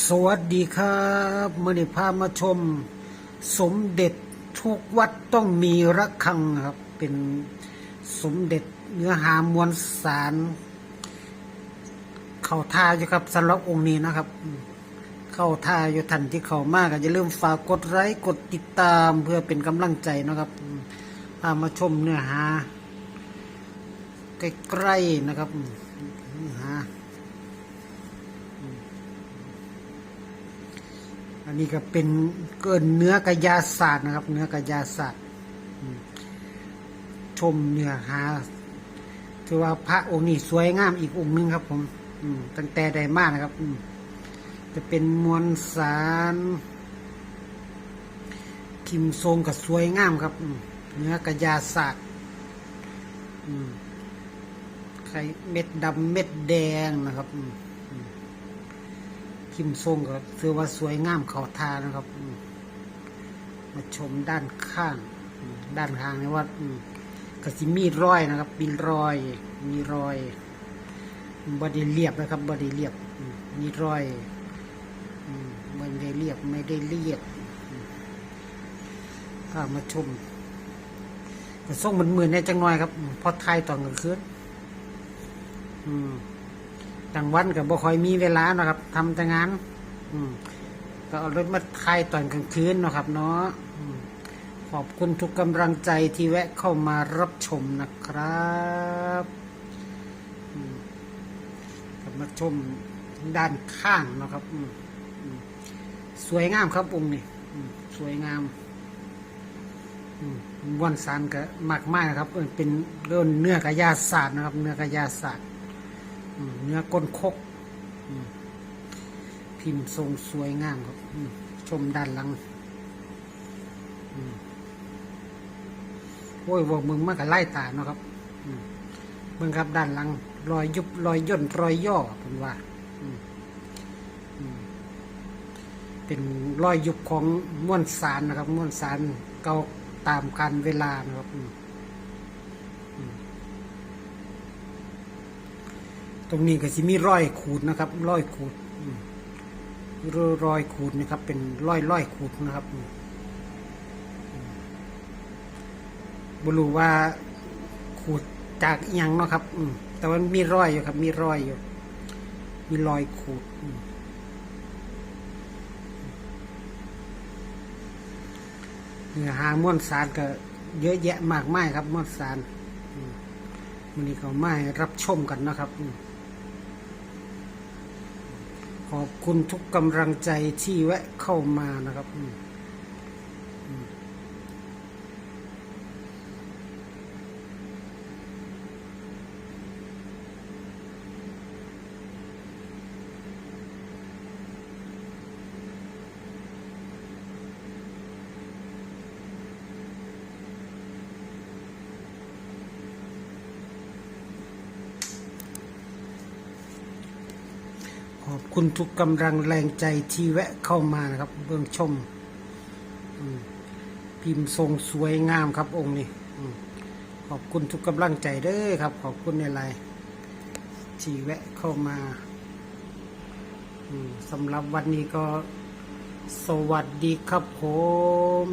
สวัสดีครับมื่อนี้พามาชม สมเด็จทุกวัดต้องมีระฆังครับ เป็นสมเด็จเนื้อหามวลสาร เข้าท่าอยู่ครับสำหรับองค์นี้นะครับ เข้าท่าอยู่ทันที่เข้ามากก็อย่าลืมฝากกดไลค์กดติดตามเพื่อเป็นกำลังใจนะครับพามาชมเนื้อหาใกล้ๆนะครับเนื้อหา อันนี้ก็เป็นเกินเนื้อกระยาศาสตร์นะครับ เนื้อกระยาศาสตร์ชมเนื้อหาถือว่าพระองค์นี้สวยงามอีกองค์หนึงครับผม อืมตั้งแต่ใดมากนะครับอืมจะเป็นมวลสารคิมทรงกับสวยงามครับเนื้อกระยาศาสตร์ไข่เม็ดดำเม็ดแดงนะครับ อืมคิมทรงก็ถือว่าสวยงามเขาทานะครับ มาชมด้านข้าง ด้านข้างในวัดอืมก็สิมีรอยนะครับมีรอย มีรอยบอดีเรียบนะครับบอดีเรียบ มีรอยมไม่ได้เรียบไม่ได้เรียบมก็มาชมก็ส่งมันมือนในจังหน่อยครับ พอไทยตอนกลางคืนอืม กลางวันกับบ่ค่อยมีเวลานะครับทำแต่งาน อืมก็เอารถมาถ่ายตอนกลางคืนเนาะครับ เนาะขอบคุณทุกกำลังใจที่แวะเข้ามารับชมนะครับมาชมด้านข้างนะครับ สวยงามครับองค์นี่สวยงามวันสารก็มากมากนะครับ เป็นเรื่องเนื้อกระยาศาสตร์นะครับ เนื้อกระยาศาสตร์ เนื้อก้นคกพิมพ์ทรงสวยงามครับชมด้านหลังโอ้ยว่ามึงมันก็ไล่ตาเนาะครับอืมเบิ่งครับด้านหลัง รอยยุบรอยย่นรอยย่อผมว่าเป็นรอยยุบของม้วนสารนะครับ ม้วนสารเก่าตามการเวลานะครับอืม ตรงนี้ก็จะมีรอยขูดนะครับรอยขูดรอยขูดนะครับ เป็นรอยรอยขูดนะครับบรูว่าขูดจากยังเนาะครับ อืแต่ว่ามีรอยอยู่ครับ มีรอยอยู่ มีรอยขูดอืเนื้อหาม้วนสารก็เยอะแยะมากมายครับม้วนสารมวันนี้ก็มาให้รับชมกันนะครับอืม ขอบคุณทุกกำลังใจที่แวะเข้ามานะครับ ขอบคุณทุกกำลังแรงใจที่แวะเข้ามานะครับ เบื้องชม พิมพ์ทรงสวยงามครับองค์นี้ขอบคุณทุกกำลังใจเด้อครับ ขอบคุณในไลน์ที่แวะเข้ามาสำหรับวันนี้ก็สวัสดีครับผม